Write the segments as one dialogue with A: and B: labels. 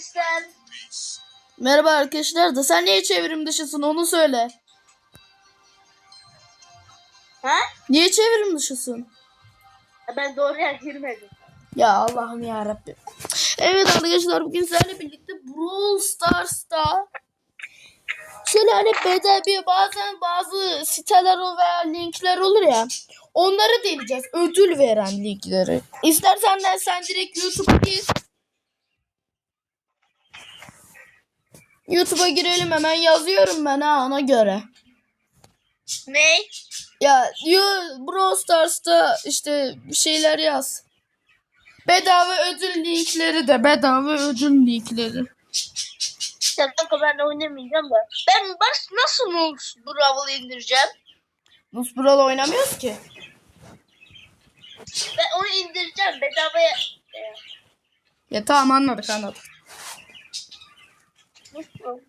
A: sen?
B: Merhaba arkadaşlar da sen niye çevrim dışısın onu söyle.
A: Ha?
B: Niye çevrim dışısın?
A: Ben doğruya girmedim.
B: Ya Allah'ım ya Rabbim. Evet arkadaşlar bugün sizlerle birlikte Brawl Stars'ta şöyle hani bedel bazen bazı siteler veya linkler olur ya. Onları deneyeceğiz. Ödül veren linkleri. İstersen de sen direkt YouTube'a gir. YouTube'a girelim hemen yazıyorum ben ha ona göre.
A: Ne?
B: Ya Brawl Stars'ta işte bir şeyler yaz. Bedava ödül linkleri de bedava ödül linkleri.
A: Sen kanka ben oynamayacağım da. Ben bas nasıl Nux Brawl'ı indireceğim?
B: Nus Brawl oynamıyoruz ki.
A: Ben onu indireceğim bedavaya.
B: Ya tamam anladık anladık.
A: Nux Brawl.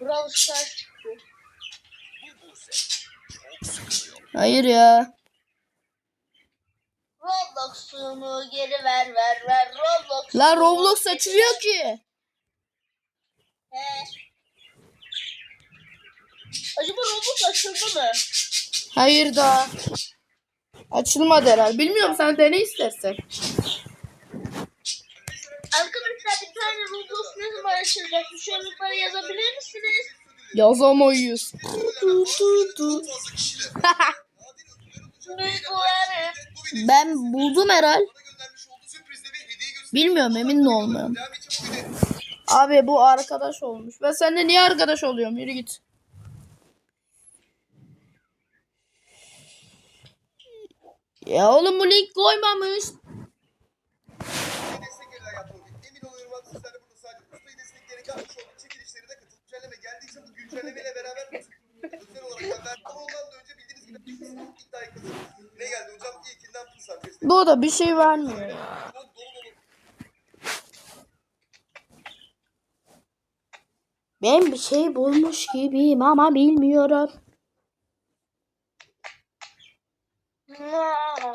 A: Brawl Stars çıktı.
B: Hayır ya.
A: Roblox'umu geri ver ver ver Roblox.
B: La Roblox açılıyor ki.
A: He. Acaba Roblox açıldı mı?
B: Hayır daha. Açılmadı herhalde. Bilmiyorum sen dene istersen.
A: Arkadaşlar bir tane Roblox ne zaman açılacak? Şu yorumlara yazabilir misiniz?
B: Yazamayız. Ben buldum herhal. Bilmiyorum emin de olmuyorum. Abi bu arkadaş olmuş. Ben seninle niye arkadaş oluyorum? Yürü git. Ya oğlum bu link koymamış.
C: destek eller yapmalı. Emin oluyorum abi sizler de burada sadece ustayı destekleyerek çekilişlere de katılıp güncelleme geldiyse bu güncellemeyle beraber özel olarak gönder. Ama ondan da önce bildiğiniz gibi iddiayı kazanır. Ne geldi hocam? İlkinden Pulsar destek.
B: Bu da bir şey vermiyor.
C: Dolu.
B: Ben bir şey bulmuş gibiyim ama bilmiyorum.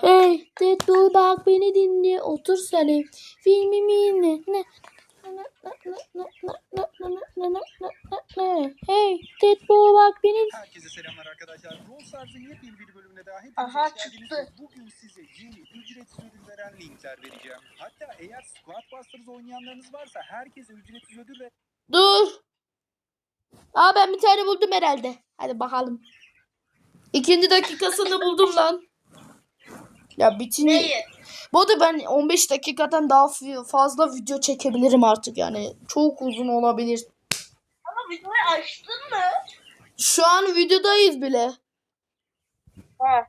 B: Hey Deadpool bak beni dinle otur Salim. Filmimi ne ne Hey Deadpool bak beni
D: Herkese selamlar arkadaşlar. Brawl Stars'ın yepyeni bir bölümüne daha hepiniz
A: Aha,
D: hoş geldiniz.
A: çıktı.
D: Bugün size yeni ücretsiz ödül veren linkler vereceğim. Hatta eğer Squad Busters oynayanlarınız varsa herkese ücretsiz ödül ve
B: Dur. Aa ben bir tane buldum herhalde. Hadi bakalım. İkinci dakikasını buldum lan. Ya bitince.
A: Neyi?
B: Bu arada ben 15 dakikadan daha fazla video çekebilirim artık yani. Çok uzun olabilir.
A: Ama videoyu açtın mı?
B: Şu an videodayız bile.
A: He.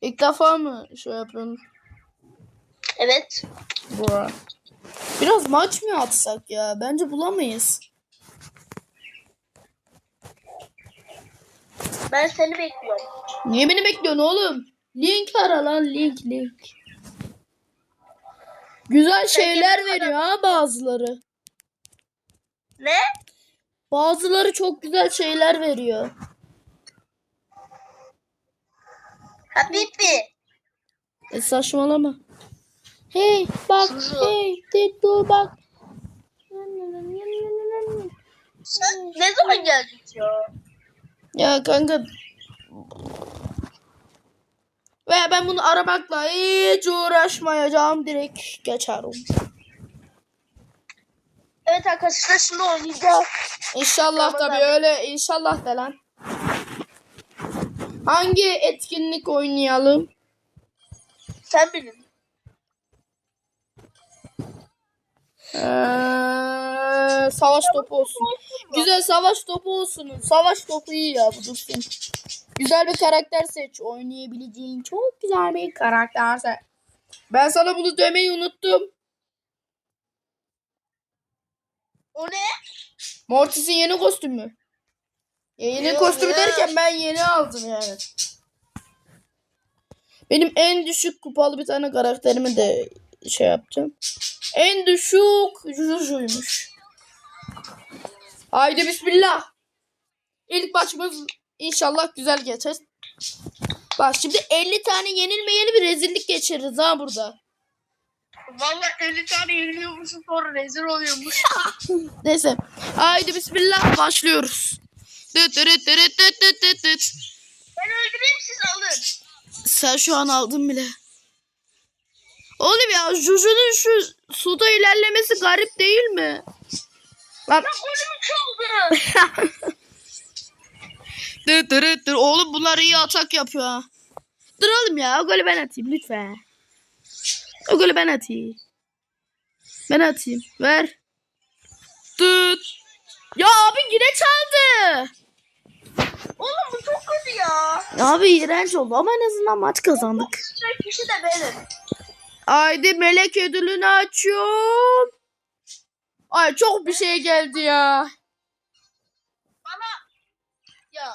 B: İlk defa mı şey yapıyorsun?
A: Evet.
B: Bura. Biraz maç mı atsak ya? Bence bulamayız.
A: Ben seni bekliyorum.
B: Niye beni bekliyorsun oğlum? Link ara lan link link. Güzel şeyler veriyor ha bazıları.
A: Ne?
B: Bazıları çok güzel şeyler veriyor.
A: Habibi.
B: E saçmalama. Hey bak
A: Suzu.
B: hey Deadpool bak.
A: Sen ne zaman gelecek ya?
B: Ya kanka. Veya ben bunu aramakla hiç uğraşmayacağım. Direkt geçerim.
A: Evet arkadaşlar şimdi oynayacağız.
B: İnşallah tabii öyle inşallah de lan. Hangi etkinlik oynayalım?
A: Sen bilin.
B: Ee, savaş topu olsun. Güzel savaş topu olsun. Savaş topu iyi ya bu dursun. Güzel bir karakter seç. Oynayabileceğin çok güzel bir karakter seç. Ben sana bunu demeyi unuttum.
A: O ne?
B: Mortis'in yeni kostümü. Ya yeni
A: Yok
B: kostümü
A: ya.
B: derken ben yeni aldım yani. Benim en düşük kupalı bir tane karakterimi de şey yapacağım. En düşük Juju'ymuş. Haydi bismillah. İlk maçımız inşallah güzel geçer. Bak şimdi 50 tane yenilmeyeli bir rezillik geçiririz ha burada.
A: Valla 50 tane yeniliyormuşsun sonra rezil oluyormuş.
B: Neyse. Haydi bismillah başlıyoruz. Dıt dırıt dırıt dıt dıt dıt dıt.
A: Ben öldüreyim siz alın.
B: Sen şu an aldın bile. Oğlum ya Juju'nun şu suda ilerlemesi garip değil mi? Lan
A: Ya golümü çaldı.
B: dır dır dır. Oğlum bunlar iyi atak yapıyor ha. Dur oğlum ya o golü ben atayım lütfen. O golü ben atayım. Ben atayım. Ver. Dıt. Ya abi yine çaldı.
A: Oğlum bu çok kötü ya.
B: Abi iğrenç oldu ama en azından maç kazandık.
A: Kişi de benim.
B: Haydi melek ödülünü açıyorum. Ay çok bir şey geldi ya.
A: Bana ya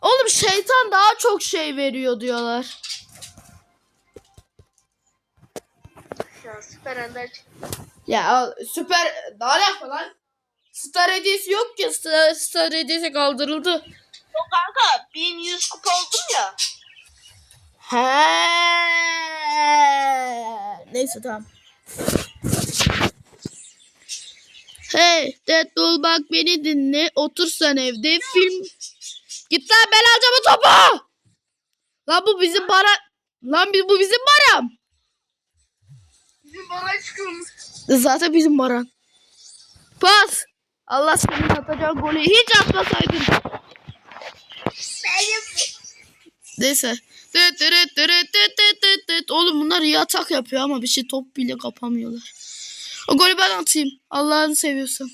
B: Oğlum şeytan daha çok şey veriyor diyorlar.
A: ya süper ender çıktı.
B: Ya süper daha ne lan? Star hediyesi yok ki. Star, Star hediyesi kaldırıldı.
A: Yok kanka 1100 kupa oldum ya.
B: He. Neyse tamam. Hey Deadpool bak beni dinle. Otur sen evde film. Git lan ben alacağım o topu. Lan bu bizim bara. Lan bu bizim baram.
A: Bizim bana çıkıyormuş.
B: Zaten bizim baran. Pas. Allah senin atacağın golü hiç atmasaydın.
A: Benim.
B: Neyse. Dıt dırıt dıt dıt dıt dıt. Oğlum bunlar iyi atak yapıyor ama bir şey top bile kapamıyorlar. O golü ben atayım. Allah'ını seviyorsan.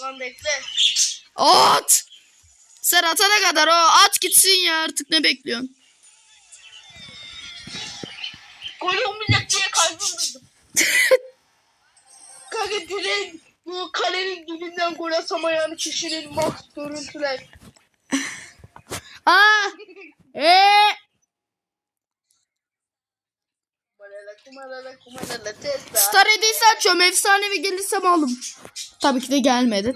A: Ulan bekle.
B: At. Sen atana kadar o at gitsin ya artık ne bekliyorsun?
A: Gol olmayacak diye kalbim Kanka direkt bu kalenin dibinden gol atamayan kişinin max görüntüler.
B: Aa. Eee. Star hediyesi açıyorum. Efsanevi gelirsem alım. Tabii ki de gelmedi.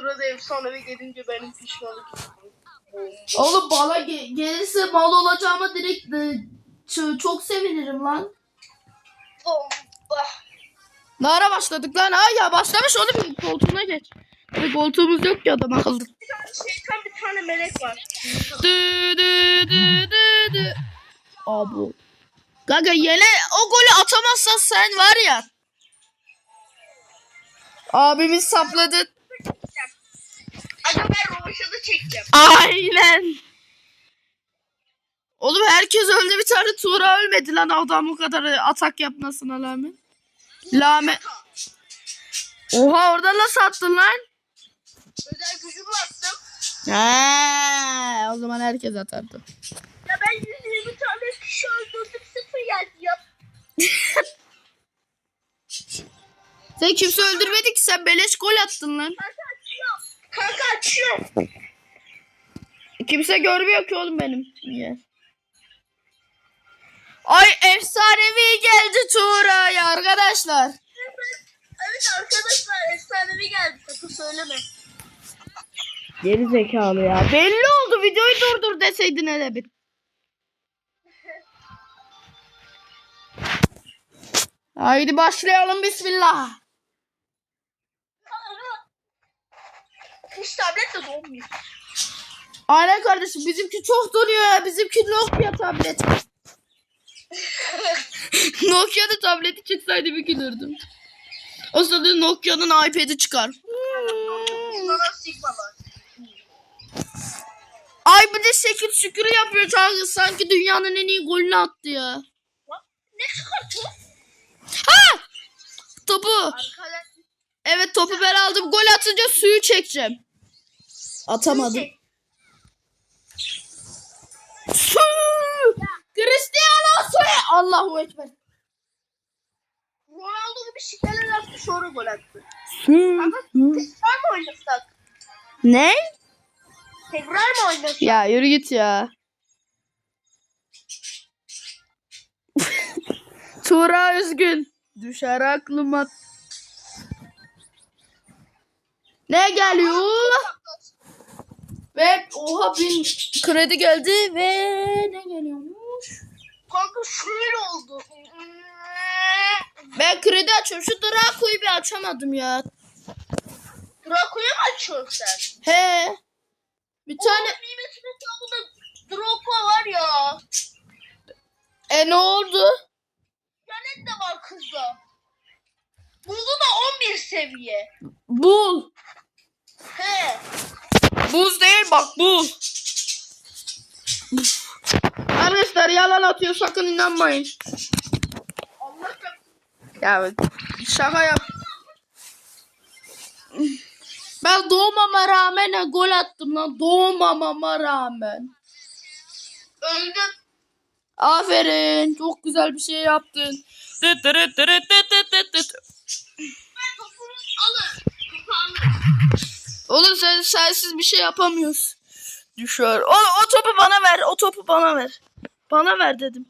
A: Sırada efsanevi gelince benim pişmanlık.
B: Oğlum bana ge- gelirse mal olacağıma direkt e, çok sevinirim lan.
A: Bomba.
B: Ne ara başladık lan? Ay ya başlamış oğlum koltuğuna geç. Hadi koltuğumuz yok ki adam akıllı.
A: Bir tane şeytan bir tane melek var.
B: Dı dı dı dı dı. Abu. Gaga yine o golü atamazsan sen var ya. Abimiz sapladı.
A: Ben roboşadı çekeceğim.
B: Aynen. Oğlum herkes öldü bir tane Tuğra ölmedi lan adam o kadar atak yapmasına rağmen. Lame. Oha orada nasıl attın lan?
A: Özel gücümü attım.
B: He, o zaman herkes atardı.
A: Ya ben 120 tane kişi öldürdüm sıfır geldi ya.
B: Sen kimse öldürmedi ki sen beleş gol attın lan.
A: Kanka açıyorum.
B: Kimse görmüyor ki oğlum benim. Niye? Ay efsanevi geldi Tuğra ya arkadaşlar.
A: Evet arkadaşlar efsanevi geldi. Sakın söyleme.
B: Geri zekalı ya. Belli oldu videoyu durdur deseydin hele bir. Haydi başlayalım bismillah.
A: Hiç tablet de dolmuyor.
B: Aynen kardeşim bizimki çok donuyor ya. Bizimki Nokia tablet. Nokia'da tableti çıksaydı bir gülürdüm. O sırada Nokia'nın iPad'i çıkar. Ay bir de şekil şükür yapıyor sanki, sanki dünyanın en iyi golünü attı ya.
A: Ne çıkartıyor?
B: Ha! Topu.
A: Arkadaş.
B: Evet topu ben aldım. Gol atınca suyu çekeceğim. Atamadım. Su! Cristiano suyu. Allahu ekber.
A: Ronaldo gibi şikeler attı sonra gol attı.
B: Su.
A: Tekrar mı oynasak?
B: Ne?
A: Tekrar mı oynasak?
B: Ya yürü git ya. Tuğra üzgün. Düşer aklıma. Ne geliyor? Ve oha bin kredi geldi ve ne geliyormuş?
A: Kanka şöyle oldu.
B: Ben kredi açıyorum. Şu Draco'yu bir açamadım ya.
A: Draco'yu mu açıyorsun sen?
B: He. Bir tane
A: Nimet'in hesabında Draco var ya.
B: e ne oldu?
A: Janet de var kızda. Buldu da 11 seviye.
B: Bul. Buz değil bak buz. Arkadaşlar yalan atıyor sakın inanmayın. Ya şaka yap. Ben doğmama rağmen gol attım lan. Doğmamama rağmen.
A: öldüm.
B: Aferin. Çok güzel bir şey yaptın. Tıt tırıt tırıt tıt tıt tıt tıt.
A: Ben topumu alın. Topu alın.
B: Oğlum sen sensiz bir şey yapamıyoruz. Düşer. O, o topu bana ver. O topu bana ver. Bana ver dedim.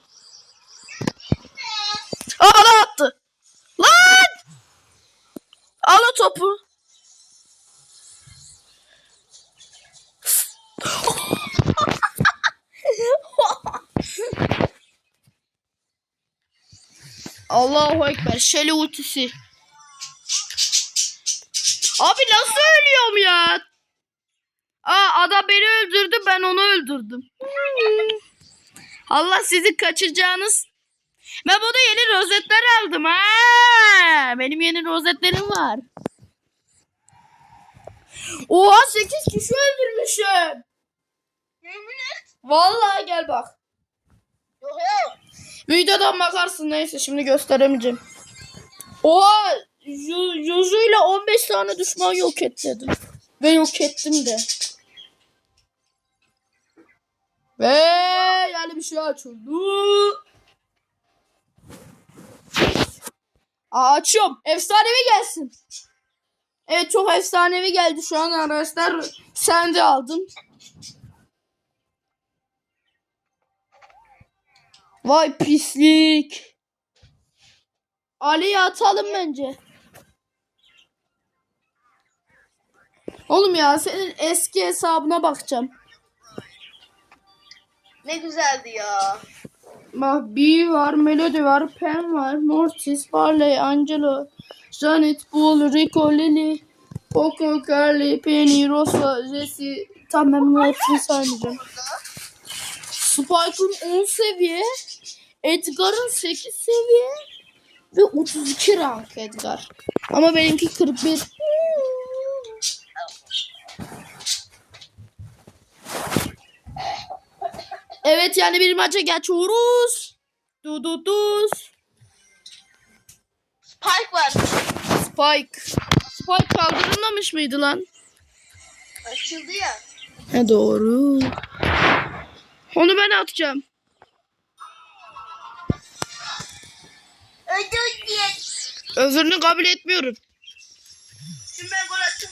B: Aa bana attı. Lan! Al o topu. Allahu Ekber. Şeli ultisi. Abi nasıl ölüyorum ya? Aa adam beni öldürdü ben onu öldürdüm. Allah sizi kaçıracağınız. Ben burada yeni rozetler aldım ha. Benim yeni rozetlerim var. Oha 8 kişi öldürmüşüm. Vallahi gel bak. Videodan bakarsın neyse şimdi gösteremeyeceğim. Oha İle 15 tane düşman yok et. Ve yok ettim de. Ve yani bir şey açıldı. Aa, açıyorum. Efsanevi gelsin. Evet çok efsanevi geldi şu an arkadaşlar. Sen de aldın. Vay pislik. Ali'yi atalım bence. Oğlum ya senin eski hesabına bakacağım.
A: Ne güzeldi ya.
B: Bak B var, Melody var, Pen var, Mortis, Barley, Angelo, Janet, Bull, Rico, Lily, Poco, Carly, Penny, Rosa, Jessie. Tamam ben hepsini saymayacağım. Spike'ın 10 seviye, Edgar'ın 8 seviye ve 32 rank Edgar. Ama benimki 41. Evet yani bir maça geçiyoruz. Du du du.
A: Spike var.
B: Spike. Spike kaldırılmamış mıydı lan?
A: Açıldı ya.
B: He doğru. Onu ben atacağım.
A: Ödül diye.
B: Özürünü kabul etmiyorum.
A: Şimdi ben gol attım.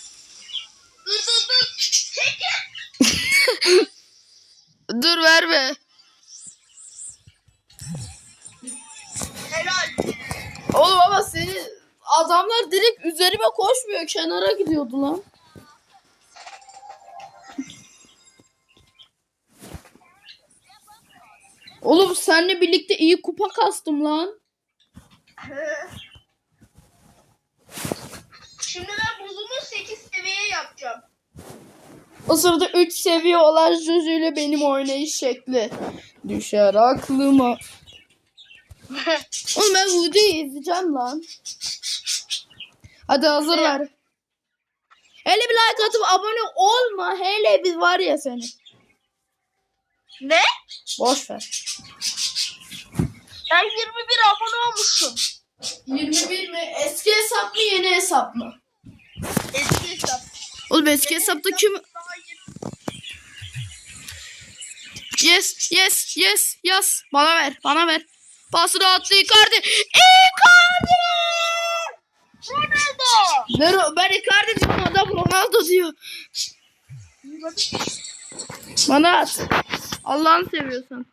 A: Dur dur dur. Çekil.
B: Dur verme.
A: Helal.
B: Oğlum ama seni adamlar direkt üzerime koşmuyor. Kenara gidiyordu lan. Oğlum seninle birlikte iyi kupa kastım lan.
A: Şimdi ben buzumu 8 seviyeye yapacağım.
B: O sırada 3 seviye olan ile benim oynayış şekli. Düşer aklıma. Oğlum ben videoyu izleyeceğim lan. Hadi hazır ver. Hele bir like atıp abone olma. Hele bir var ya seni.
A: ne?
B: Boş ver.
A: Ben 21 abone olmuşum.
B: 21 mi? Eski hesap mı yeni hesap mı?
A: Eski hesap.
B: Oğlum eski hesapta kim? Yes, yes, yes, yes. Bana ver, bana ver. Pasını attı Icardi. Icardi!
A: Ronaldo.
B: Ben, ben Icardi diyorum adam Ronaldo diyor. Bana at. Allah'ını seviyorsan.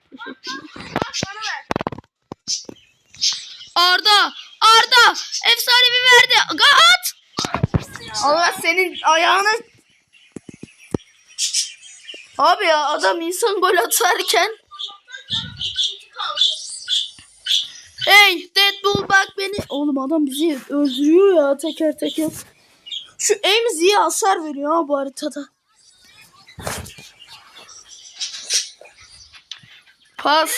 B: Arda, Arda, efsane bir verdi. At. Allah senin ayağını. Abi ya adam insan gol atarken. Hey Deadpool bak beni. Oğlum adam bizi öldürüyor ya teker teker. Şu iyi hasar veriyor ha bu haritada. Pas.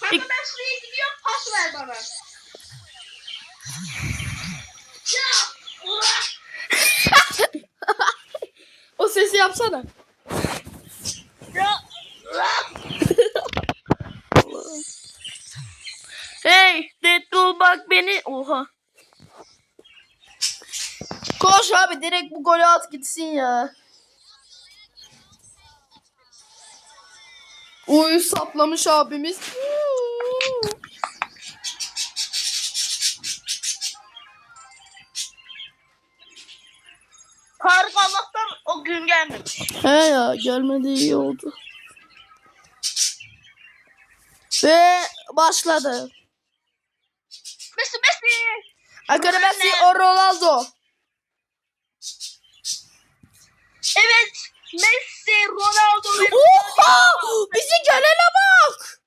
A: Kanka ben şuraya gidiyorum pas ver bana. Ya.
B: O sesi yapsana. Hey Deadpool bak beni. Oha. Koş abi direkt bu golü at gitsin ya. Oy saplamış abimiz.
A: Tarık Allah'tan o gün gelmemiş.
B: He ya gelmedi iyi oldu. Ve başladı.
A: Messi Messi.
B: Agara Messi o Ronaldo.
A: Evet. Messi, Ronaldo ve
B: Oha! Bizi gelene bak.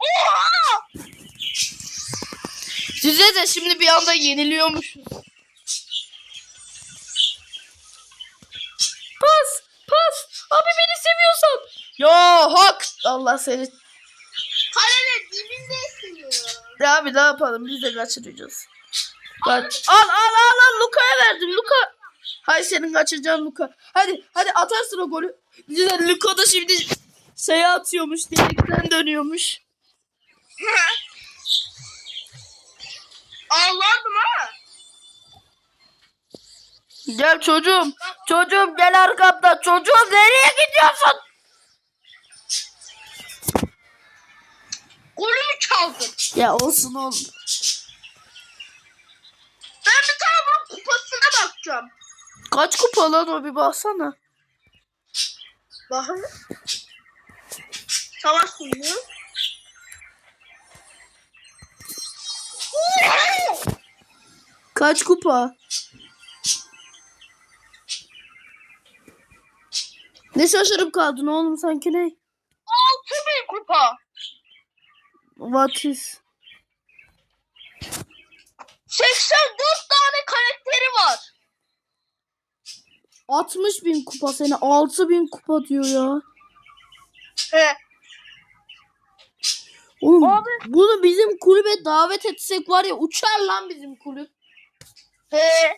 A: Oha!
B: Size de şimdi bir anda yeniliyormuşuz. Pas, pas. Abi beni seviyorsan. Ya hak. Allah seni.
A: Kalenin dibindesin
B: abi ne yapalım biz de kaçıracağız. Kaç. Al al al al Luka'ya verdim Luka. Hay senin kaçıracağın Luka. Hadi hadi atarsın o golü. Güzel Luka da şimdi şey atıyormuş direkten dönüyormuş.
A: Ağladım ha.
B: Gel çocuğum. Çocuğum gel arkamda. Çocuğum nereye gidiyorsun?
A: Golümü çaldın.
B: Ya olsun oğlum.
A: Ben bir tane bunun kupasına bakacağım.
B: Kaç kupa lan o bir baksana.
A: Bakın. Savaş sunuyor.
B: Kaç kupa? Ne şaşırıp kaldın oğlum sanki ne?
A: Altı bin kupa.
B: What is?
A: 84 tane karakteri var.
B: 60 bin kupa seni 6 bin kupa diyor ya.
A: He.
B: Oğlum
A: Abi.
B: bunu bizim kulübe davet etsek var ya uçar lan bizim kulüp.
A: He.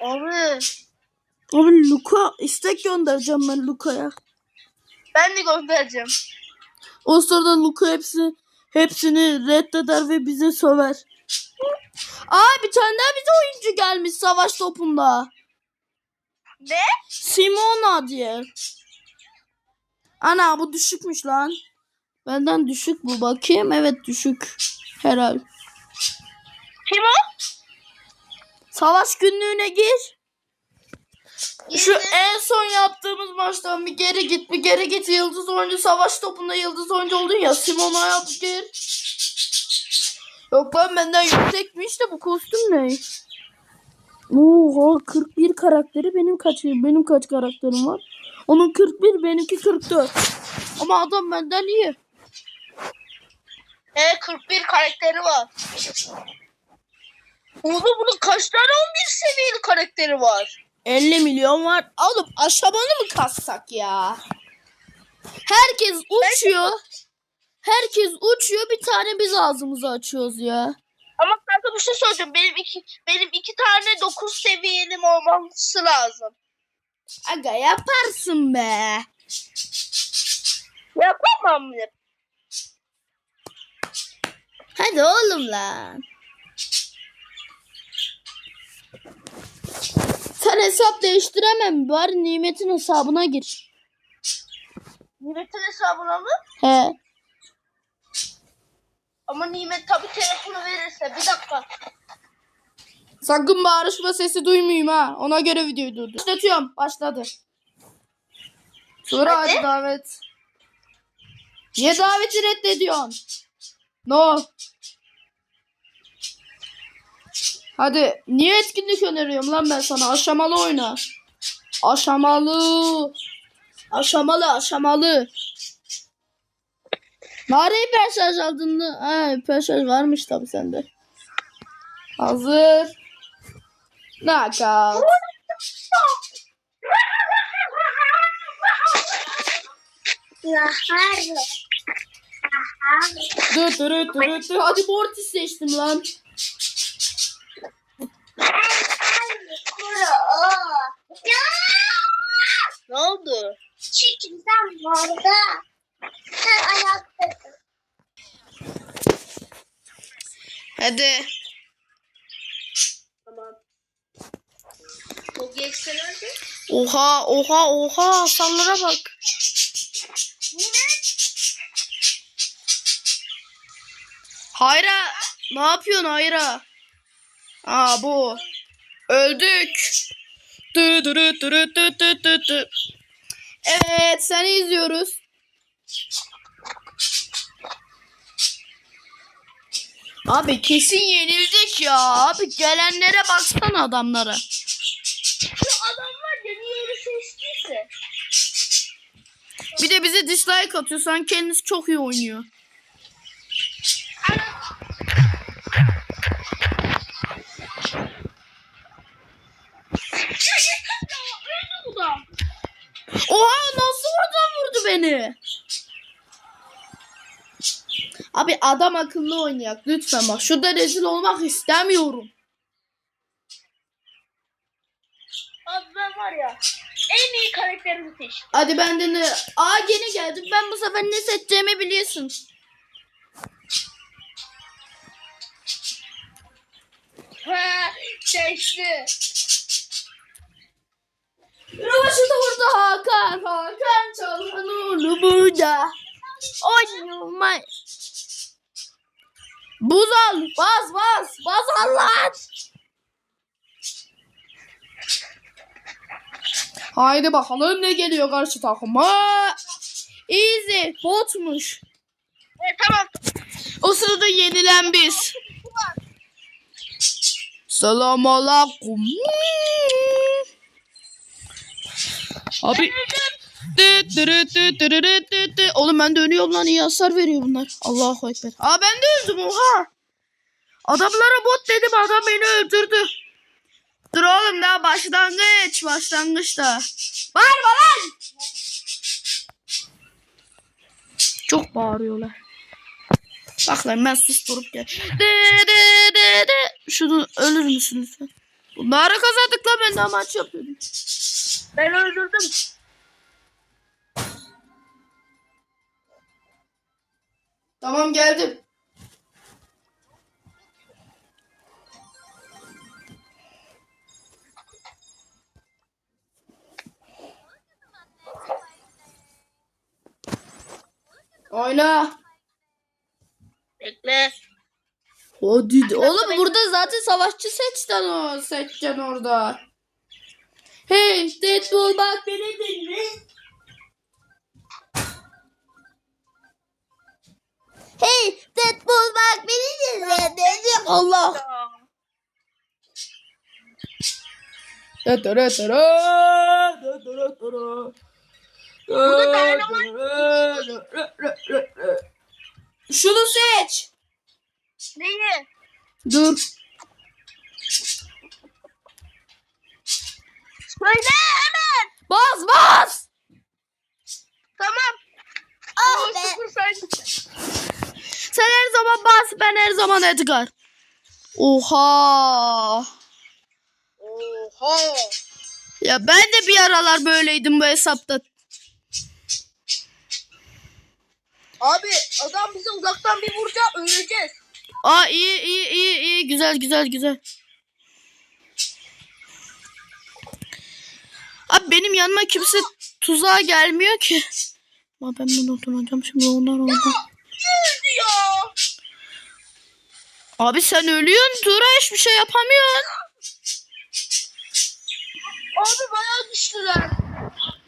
A: Abi.
B: Abi Luka istek göndereceğim ben Luka'ya.
A: Ben de göndereceğim.
B: O sırada Luka hepsi hepsini reddeder ve bize söver. Aa bir tane daha bize oyuncu gelmiş savaş topunda.
A: Ne?
B: Simona diye. Ana bu düşükmüş lan. Benden düşük bu bakayım. Evet düşük. Herhal.
A: Kim o?
B: Savaş günlüğüne gir. Şu en son yaptığımız maçtan bir geri git bir geri git yıldız oyuncu savaş topunda yıldız oyuncu oldun ya Simona yap gir. Yok lan benden yüksekmiş de bu kostüm ne? Oha 41 karakteri benim kaç benim kaç karakterim var? Onun 41 benimki 44. Ama adam benden iyi.
A: He 41 karakteri var. Oğlum bunun kaç tane 11 seviyeli karakteri var?
B: 50 milyon var. Oğlum aşamalı mı kassak ya? Herkes uçuyor. Herkes uçuyor. Bir tane biz ağzımızı açıyoruz ya.
A: Ama kanka bir şey söyleyeceğim. Benim iki, benim iki tane 9 seviyelim olması lazım.
B: Aga yaparsın be.
A: Yapamam mı?
B: Hadi oğlum lan. Sen hesap değiştiremem. Bari nimetin hesabına gir.
A: Nimet'in hesabına mı?
B: He.
A: Ama Nimet tabii telefonu verirse. Bir dakika.
B: Sakın bağırışma sesi duymayayım ha. Ona göre videoyu durdur. Başlatıyorum. Başladı. Sonra
A: Hadi.
B: hadi davet. Niye daveti reddediyorsun? No. Hadi. Niye etkinlik öneriyorum lan ben sana? Aşamalı oyna. Aşamalı. Aşamalı aşamalı. Hiper şarj aldın mı? Ha varmış tabi sende. Hazır. Knockout. Dur dur dur dur. Hadi Mortis seçtim lan.
A: Ne oldu?
E: Çünkü sen orada. Sen ayaktasın.
B: Hadi.
A: Tamam. O geçse nerede?
B: Oha oha oha sallara bak. Hayra ne yapıyorsun Hayra? Aa bu. Öldük. Dü dü dü dü dü dü dü dü. Evet seni izliyoruz. Abi kesin yenildik ya. Abi gelenlere baksana adamlara.
A: Şu adamlar deneyelim seçtiyse.
B: Bir de bize dislike atıyor. Sanki kendisi çok iyi oynuyor.
A: Ana
B: Oha nasıl oradan vurdu beni? Abi adam akıllı oynayak lütfen bak. Şurada rezil olmak istemiyorum.
A: Abi ben var ya en iyi karakterimi seçtim.
B: Hadi ben de ne? Aa yeni geldim. Ben bu sefer ne seçeceğimi biliyorsun.
A: Ha, seçti.
B: Rövaşata vurdu Hakan. Burada. Oy my. Buz al. Bas bas. Bas Allah. Haydi bakalım ne geliyor karşı takıma. Easy. Botmuş.
A: E, tamam.
B: O sırada yenilen biz. Selamun aleyküm. Abi. Oğlum ben de ölüyorum lan iyi hasar veriyor bunlar. Allahu ekber. Aa ben de öldüm oha. Adamlara bot dedim adam beni öldürdü. Dur oğlum daha başlangıç başlangıçta. Bağırma lan. Çok bağırıyorlar. Bak lan ben susturup gel. De de de de. Şunu ölür müsün lütfen? Bunlara kazandık lan ben de maç yapıyordum.
A: Ben öldürdüm.
B: Tamam geldim. Oyna.
A: Bekle.
B: Hadi. Oğlum burada zaten savaşçı seçten o seçeceksin orada. Hey Deadpool bak beni dinle. Hey Deadpool bak beni dinle dedi. Allah. Tırı, tıtırı tırı.
A: Burada
B: Şunu seç.
A: Neyi?
B: Dur.
A: Söyle hemen.
B: Bas bas.
A: Tamam.
E: Ah be.
B: Sen her zaman bas ben her zaman Edgar. Oha.
A: Oha.
B: Ya ben de bir aralar böyleydim bu hesapta.
A: Abi adam bize uzaktan bir vuracak öleceğiz.
B: Aa iyi iyi iyi iyi güzel güzel güzel. Abi benim yanıma kimse tuzağa gelmiyor ki. Ama ben bunu oturacağım şimdi onlar orada.
A: Öldü ya.
B: Abi sen ölüyorsun Tura hiçbir şey yapamıyorsun.
A: Abi bayağı düştüler.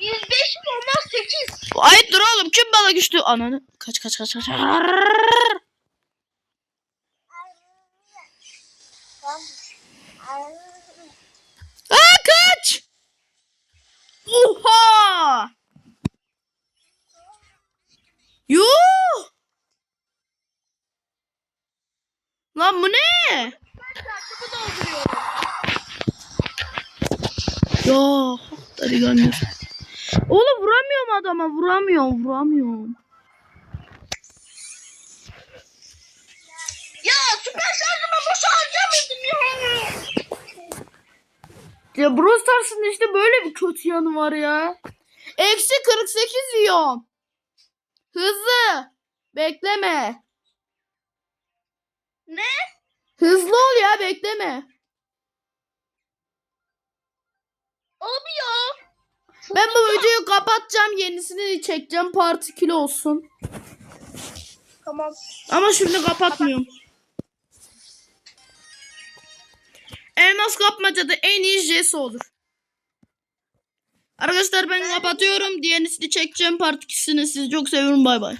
A: Biz 5 mi onlar 8.
B: Ay dur oğlum kim bana güçlü ananı. Kaç kaç kaç kaç. Aa kaç. Oha. Yuh. Lan bu ne?
A: Takımı dolduruyorum.
B: Ya hakları görmüyor. Oğlum vuramıyorum adama vuramıyorum vuramıyorum.
A: Ya süper şarjımı boşa harcamadın ya.
B: Ya Brawl Stars'ın işte böyle bir kötü yanı var ya. Eksi 48 yiyorum. Hızlı. Bekleme.
A: Ne?
B: Hızlı ol ya bekleme.
A: Abi ya.
B: Ben bu videoyu kapatacağım. Yenisini çekeceğim. Part 2'li olsun.
A: Tamam.
B: Ama şimdi kapatmıyorum. Elmas kapmacada en iyi Jesse olur. Arkadaşlar ben kapatıyorum. Diğerini çekeceğim part 2'sini. Sizi çok seviyorum. Bay bay.